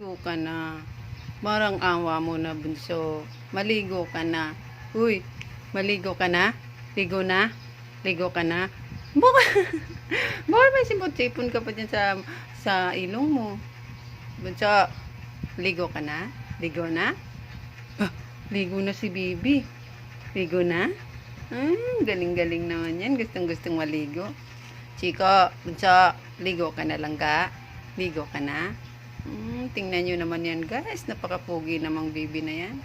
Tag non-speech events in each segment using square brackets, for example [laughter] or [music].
ka na. Marang awa mo na, bunso. Maligo ka na. Uy, maligo ka na? Ligo na? Ligo ka na? Baka, [laughs] baka may sipon-sipon ka pa dyan sa, sa ilong mo. Bunso, ligo ka na? Ligo na? Ah, ligo na si Bibi. Ligo na? Hmm, galing-galing naman yan. Gustong-gustong maligo. Chico, bunso, ligo ka na lang ga? Ligo ka na? Hmm, tingnan nyo naman yan guys. Napakapugi namang baby na yan.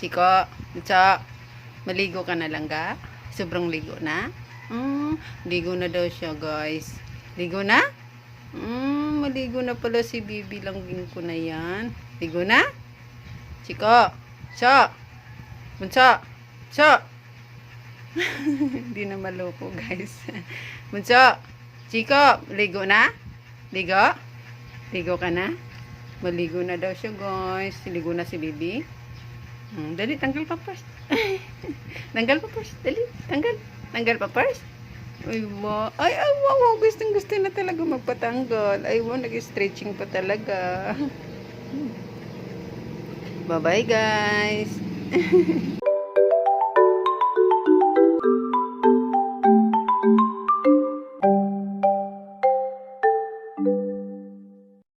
Chico, bunso, maligo ka na lang ga? Sobrang ligo na? Hmm, ligo na daw siya guys. Ligo na? Hmm, maligo na pala si baby langging ko na yan. Ligo na? Chico, so, bunso, so, hindi na maloko, guys. [laughs] Bunso, Chico, ligo na? Ligo? Ligo ka na? Maligo na daw siya, guys. Ligo na si Bibi. Hmm, dali, tanggal pa first. [laughs] tanggal pa first. Dali, tanggal. Tanggal pa first. Ay, wow. Ay, ay, wow, wow. Gustong gusto na talaga magpatanggal. Ay, wow, nag-stretching pa talaga. [laughs] Bye-bye, guys. [laughs]